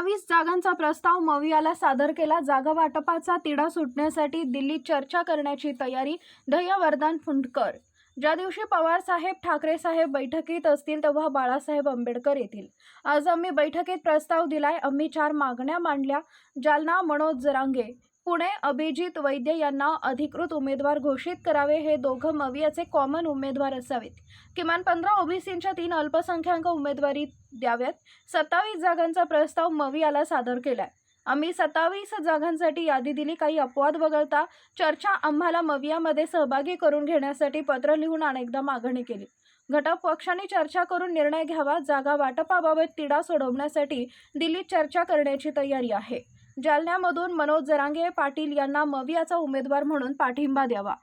सत्तावीस जागांचा प्रस्ताव मवियाला सादर केला. जागा वाटपाचा तिढा सुटण्यासाठी दिल्लीत चर्चा करण्याची तयारी दह्यावरदान फुंडकर. ज्या दिवशी पवार साहेब ठाकरे साहेब बैठकीत असतील तेव्हा बाळासाहेब आंबेडकर येतील. आज आम्ही बैठकीत प्रस्ताव दिलाय. आम्ही चार मागण्या मांडल्या. जालना मनोज जरांगे पुणे अभिजित वैद्य यांना अधिकृत उमेदवार घोषित करावे हे दोघं मवियाचे कॉमन उमेदवार असावेत. किमान पंधरा ओबीसींच्या तीन अल्पसंख्याक उमेदवारी द्याव्यात. सत्तावीस जागांचा प्रस्ताव मवियाला सादर केलाय. आम्ही सत्तावीस जागांसाठी यादी दिली काही अपवाद वगळता चर्चा आम्हाला मवियामध्ये सहभागी करून घेण्यासाठी पत्र लिहून अनेकदा मागणी केली. घटक पक्षांनी चर्चा करून निर्णय घ्यावा जागा वाटपाबाबत तिढा सोडवण्यासाठी दिल्लीत चर्चा करण्याची तयारी आहे. जालन्यामधून मनोज जरांगे पाटील यांना मवियाचा उमेदवार म्हणून पाठिंबा द्यावा.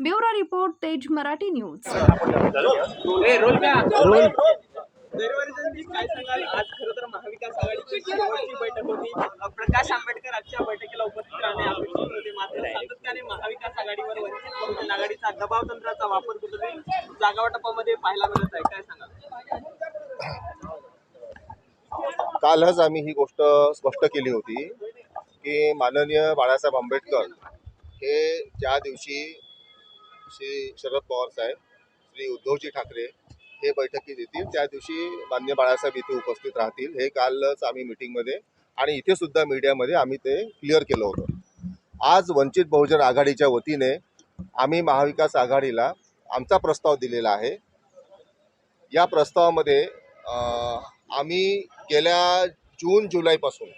Bureau report Tej Marathi news. Mahavikas Prakash Ambedkar आजच्या बैठकीला उपस्थित राहणे अपेक्षित होते. मात्र सातत्याने महाविकास आघाडीवर वंचित बहुजन आघाडीचा दबाव तंत्राचा वापर कुठेतरी जागा पाहायला मिळत आहे. काय कालच आम्ही ही गोष्ट स्पष्ट केली होती की माननीय बाळासाहेब आंबेडकर हे ज्या दिवशी श्री शरद पवार साहेब श्री उद्धवजी ठाकरे हे बैठकीत येतील त्या दिवशी मान्य बाळासाहेब इथे उपस्थित राहतील. हे कालच आम्ही मिटिंगमध्ये आणि इथे सुद्धा मीडियामध्ये आम्ही ते क्लिअर केलं होतं. आज वंचित बहुजन आघाडीच्या वतीने आम्ही महाविकास आघाडीला आमचा प्रस्ताव दिलेला आहे. या प्रस्तावामध्ये आम्ही गेल्या जून जुलैपासून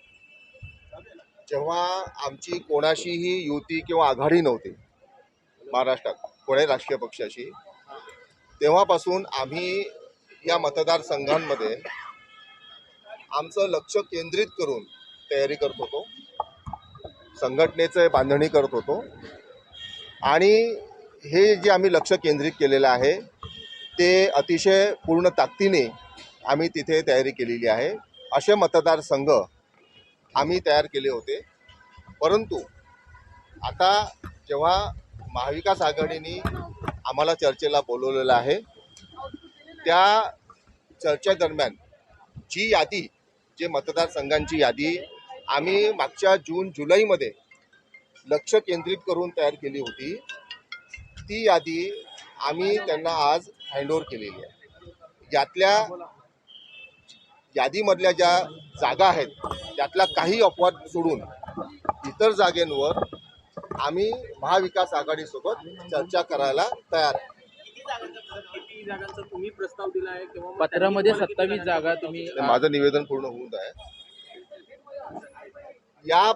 जेव्हा आमची कोणाशीही युती किंवा आघाडी नव्हती महाराष्ट्रात कोणत्याही राजकीय पक्षाशी तेव्हापासून आम्ही या मतदारसंघांमध्ये आमचं लक्ष केंद्रित करून तयारी करत होतो. संघटनेचं बांधणी करत होतो. आणि हे जे आम्ही लक्ष केंद्रित केलेलं आहे ते अतिशय पूर्ण ताकदीने आम्ही तिथे तयारी केलेली आहे. असे मतदारसंघ आम्ही तयार केले होते. परंतु आता जेव्हा महाविकास आघाडीने आम्हाला चर्चेला बोलवलेलं आहे त्या चर्चेदरम्यान जी यादी जे मतदारसंघांची यादी आम्ही मागच्या जून जुलैमध्ये लक्ष केंद्रित करून तयार केली होती ती यादी आम्ही त्यांना आज हँडओव्हर केलेली आहे. यातल्या यादीमधल्या ज्या जागा आहेत त्यातला काही अपवाद सोडून इतर जागेंवर आम्ही महाविकास आघाडीसोबत चर्चा करायला तयार आहे. किती जागांचा किती जागांचा तुम्ही प्रस्ताव दिला आहे किंवा मग पत्रामध्ये सत्तावीस जागा तुम्ही माझं निवेदन पूर्ण होऊन आहे. या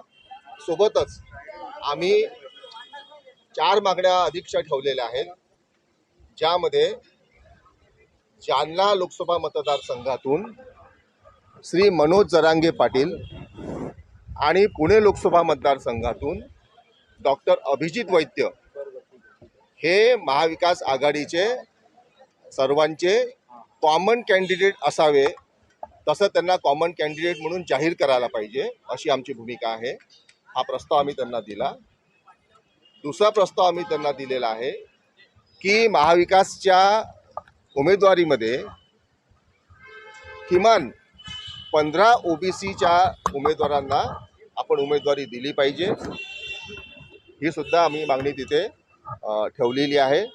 सोबतच आम्ही चार मागण्या अधिकच्या ठेवलेल्या आहेत ज्यामध्ये जालना लोकसभा मतदारसंघातून श्री मनोज जरांगे पाटील आणि पुणे लोकसभा मतदारसंघातून डॉक्टर अभिजित वैद्य हे महाविकास आघाडीचे सर्वांचे कॉमन कॅन्डिडेट असावे तसं त्यांना कॉमन कॅन्डिडेट म्हणून जाहीर करायला पाहिजे अशी आमची भूमिका आहे. हा प्रस्ताव आम्ही त्यांना दिला. दुसरा प्रस्ताव आम्ही त्यांना दिलेला आहे की महाविकासच्या उमेदवारीमध्ये किमान पंधरा ओबीसीच्या उमेदवारांना आपण उमेदवारी दिली पाहिजे. ही सुद्धा आम्ही मागणी तिथे ठेवलेली आहे.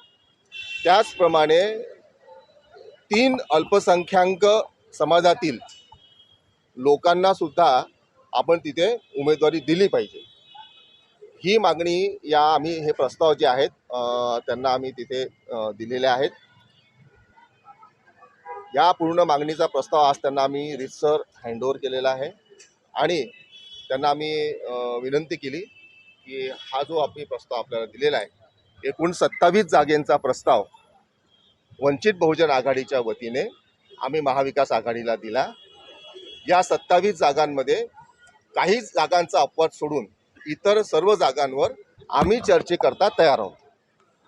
त्याचप्रमाणे तीन अल्पसंख्याक समाजातील लोकांना सुद्धा आपण तिथे उमेदवारी दिली पाहिजे. ही मागणी या आम्ही हे प्रस्ताव जे आहेत त्यांना आम्ही तिथे दिलेले आहेत. या पूर्ण मागणीचा प्रस्ताव आज त्यांना आम्ही रितसर हँडओव्हर केलेला आहे. आणि त्यांना आम्ही विनंती केली की हा जो आपली प्रस्ताव आपल्याला दिलेला आहे एकूण सत्तावीस जागेंचा प्रस्ताव वंचित बहुजन आघाडीच्या वतीने आम्ही महाविकास आघाडीला दिला. या सत्तावीस जागांमध्ये काही जागांचा अपवाद सोडून इतर सर्व जागांवर आम्ही चर्चेकरता तयार आहोत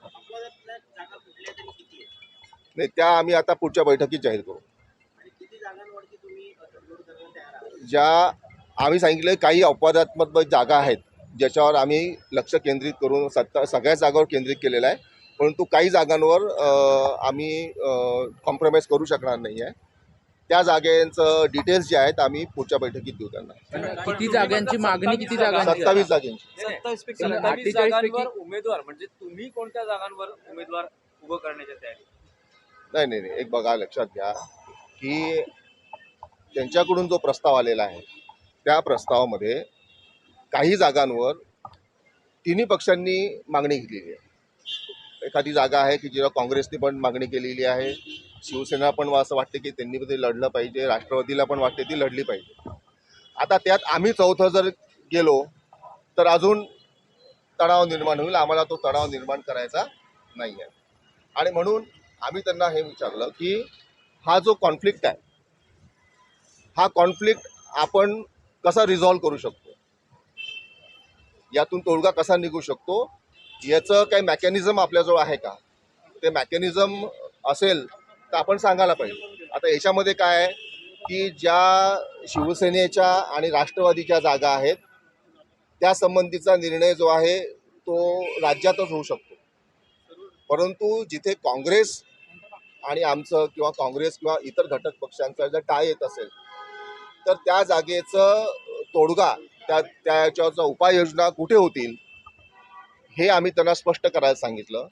अपवादातल्या जागा कुठल्या तरी किती आहेत नाही त्या आम्ही आता पुढच्या बैठकीत जाहीर करू. आणि किती जागांवरती तुम्ही अ, तडजोड करायला तयार आहात? ज्या आम्ही सांगितले काही अपवादात्मक जागा आहेत ज्याच्यावर आम्ही लक्ष केंद्रित करून सत्ता सगळ्या जागावर केंद्रित केलेलं आहे. परंतु काही जागांवर आम्ही कॉम्प्रोमाइज करू शकणार नाही आहे. त्या जागेचं डिटेल्स जे आहेत आम्ही पुढच्या बैठकीत देऊ त्यांना. किती जागांची मागणी किती जागांची? सत्तावीस जागेंची. सत्तावीस पैकी पण सत्तावीस 48 जागांवर उमेदवार म्हणजे तुम्ही कोणत्या जागांवर उमेदवार उभं करण्याच्या तयारी नाही नाही नाही. एक बघा लक्षात घ्या की त्यांच्याकडून जो प्रस्ताव आलेला आहे त्या प्रस्तावामध्ये काही जागांवर तिन्ही पक्षांनी मागणी घेतलेली आहे. एखादी जागा आहे की जेव्हा काँग्रेसने पण मागणी केलेली आहे शिवसेना पण असं वाटते की त्यांनी ते लढलं पाहिजे राष्ट्रवादीला पण वाटते ती लढली पाहिजे. आता त्यात आम्ही चौथं जर गेलो तर अजून तणाव निर्माण होईल. आम्हाला तो तणाव निर्माण करायचा नाही आहे आणि म्हणून आम्ही त्यांना हे विचारलं की हा जो कॉन्फ्लिक्ट आहे हा कॉन्फ्लिक्ट आपण कसा रिझॉल्व करू शकतो? यातून तोडगा कसा निघू शकतो? याचं काही मॅकॅनिझम आपल्याजवळ आहे का? ते मॅकॅनिझम असेल तर आपण सांगायला पाहिजे. आता याच्यामध्ये काय आहे की ज्या शिवसेनेच्या आणि राष्ट्रवादीच्या जागा आहेत त्या संबंधीचा निर्णय जो आहे तो राज्यातच होऊ शकतो. परंतु जिथे काँग्रेस आणि आमचं किंवा काँग्रेस किंवा इतर घटक पक्षांचा जर टाय येत असेल तर त्या जागेचं तोडगा त्या त्याच्यावरचा उपाययोजना कुठे होतील हे आम्ही त्यांना स्पष्ट करायला सांगितलं.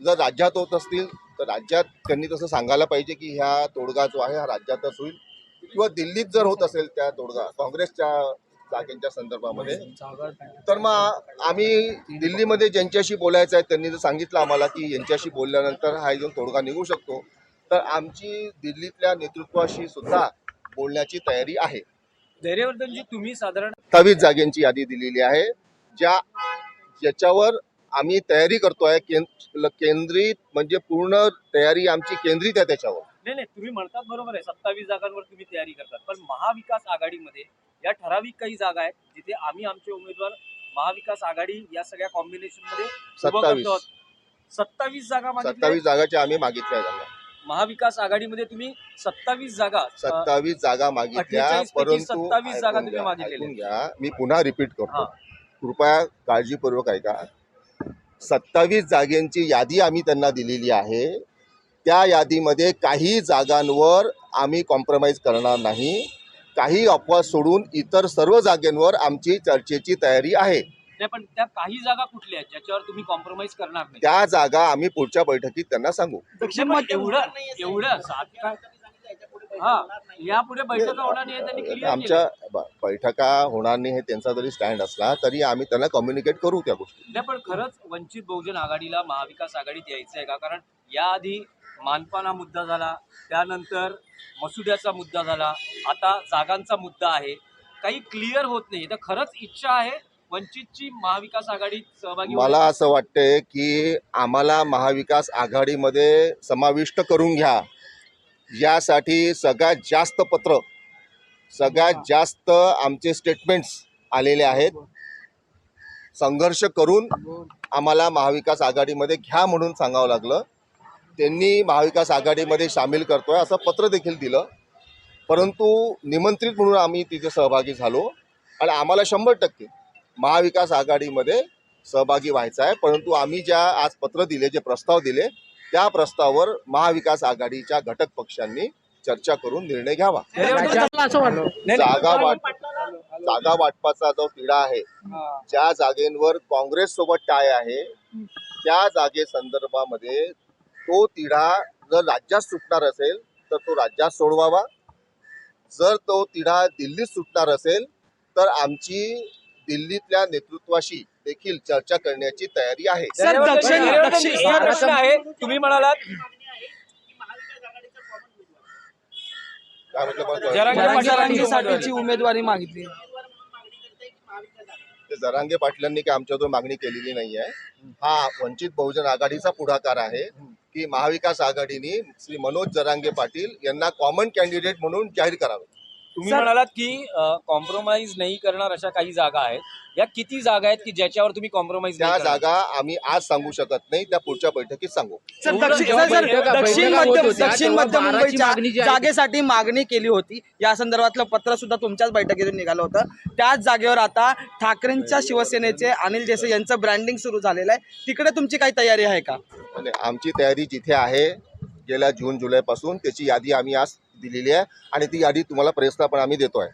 जर राज्यात होत असतील तर राज्यात त्यांनी तसं सांगायला पाहिजे की ह्या तोडगा जो आहे हा राज्यातच होईल. किंवा दिल्लीत जर होत असेल त्या तोडगा काँग्रेसच्या जागेच्या संदर्भामध्ये. तर मग आम्ही दिल्लीमध्ये ज्यांच्याशी बोलायचं आहे त्यांनी जर सांगितलं आम्हाला की यांच्याशी बोलल्यानंतर हा जो तोडगा निघू शकतो. तर आमची दिल्लीतल्या नेतृत्वाशी सुद्धा बोलण्याची तयारी आहे. धैर्यवर्धनजी तुम्ही साधारण सत्तावीस जागेंची यादी दिलेली आहे ज्या ज्याच्यावर आम्ही तयारी करतोय केंद्र केंद्रित म्हणजे पूर्ण तयारी आमची केंद्रित आहे त्याच्यावर. नाही नाही तुम्ही म्हणतात बरोबर आहे. सत्तावीस जागांवर तुम्ही तयारी करतात. पण महाविकास आघाडीमध्ये या ठराविक काही जागा आहेत जिथे आम्ही आमचे उमेदवार महाविकास आघाडी या सगळ्या कॉम्बिनेशनमध्ये उभं सत्तावीस. करतो सत्तावीस जागा मागितल्या सत्तावीस जागाच्या आम्ही मागितल्या त्यांना महाविकास आघाडीमध्ये तुम्ही सत्तावीस जागा अ, सत्तावीस जागा मागितल्या 48 पैकी परंतु 27 जागा ऐकून तुम्ही घ्या, मागितलेल्या ऐकून घ्या. मी पुन्हा रिपीट करतो. हा. कृपया काळजीपूर्वक ऐका. सत्तावीस जागेंची यादी आम्ही त्यांना दिलेली आहे. त्या यादीमध्ये काही जागांवर आम्ही कॉम्प्रोमाइज करणार नाही. काही अपवाद सोडून इतर सर्व जागेंवर आमची चर्चेची तयारी आहे. नाही पण त्या काही जागा कुठल्या आहेत ज्याच्यावर तुम्ही कॉम्प्रोमाइज करणार नाही? त्या जागा आम्ही पुढच्या बैठकीत त्यांना सांगू. दक्षिण एवढं एवढं सात हा यापुढे बैठका होणार नाही हे त्यांनी क्लिअर आमच्या ब- बैठका होणार नाही हे त्यांचा जरी स्टँड असला तरी आम्ही त्यांना कम्युनिकेट करू त्या गोष्टी. नाही पण खरंच वंचित बहुजन आघाडीला महाविकास आघाडीत यायचं आहे का? कारण याआधी मानपान हा मुद्दा झाला त्यानंतर मसुद्याचा मुद्दा झाला. आता जागांचा मुद्दा आहे. काही क्लिअर होत नाही. तर खरंच इच्छा आहे वंचितची महाविकास आघाडीत सहभागी मला असं वाटतंय की आम्हाला महाविकास आघाडीमध्ये समाविष्ट करून घ्या. यासाठी सगळ्यात जास्त पत्र सगळ्यात जास्त आमचे स्टेटमेंट्स आलेले आहेत. संघर्ष करून आम्हाला महाविकास आघाडीमध्ये घ्या म्हणून सांगावं लागलं. त्यांनी महाविकास आघाडीमध्ये सामील करतोय असं पत्र देखील दिलं. परंतु निमंत्रित म्हणून आम्ही तिथे सहभागी झालो. आणि आम्हाला शंभर टक्के महाविकास आघाडीमध्ये सहभागी व्हायचा आहे. परंतु आम्ही ज्या आज पत्र दिले जे प्रस्ताव दिले त्या प्रस्तावावर महाविकास आघाडीच्या घटक पक्षांनी चर्चा करून निर्णय घ्यावा. जागा वाट जागा वाटपाचा जो तिढा आहे ज्या जागेंवर काँग्रेस सोबत टाय आहे त्या जागे संदर्भामध्ये तो तिढा जर राज्यात सुटणार असेल तर तो राज्यात सोडवावा. जर तो तिढा दिल्लीत सुटणार असेल तर आमची दिल्लीतल्या नेतृत्वाशी देखील चर्चा करण्याची तयारी आहे. सर दक्षिण दक्षिण हा प्रश्न आहे. तुम्ही म्हणालात? जरांगे उमेदवारी. मागितली जरांगे पाटलांनी काही आमच्याजवळ मागणी केलेली नाही आहे हा वंचित बहुजन आघाडीचा पुढाकार आहे. की महाविकास आघाडीने श्री मनोज जरांगे पाटील यांना कॉमन कॅन्डिडेट म्हणून जाहीर करावे. तुम्ही म्हणालात की कॉम्प्रोमाइज नाही करणार अशा काही जागा आहेत. या किती जागा आहेत की ज्याच्यावर तुम्ही कॉम्प्रोमाइज त्या जागा आम्ही आज सांगू शकत नाही त्या पुढच्या बैठकीत सांगू. सर दक्षिण सर, मध्य दक्षिण मध्य मुंबईच्या जागेसाठी मागणी केली होती. या संदर्भातलं पत्र सुद्धा तुमच्याच बैठकीतून निघालं होतं. त्याच जागेवर आता ठाकरेंच्या शिवसेनेचे अनिल देसाई यांचं ब्रँडिंग सुरू झालेलं आहे. तिकडे तुमची काही तयारी आहे का? आमची तयारी जिथे आहे गेल्या जून जुलैपासून त्याची यादी आम्ही आज दिलेली आहे आणि ती यादी तुम्हाला प्रेसला पण आम्ही देतोय.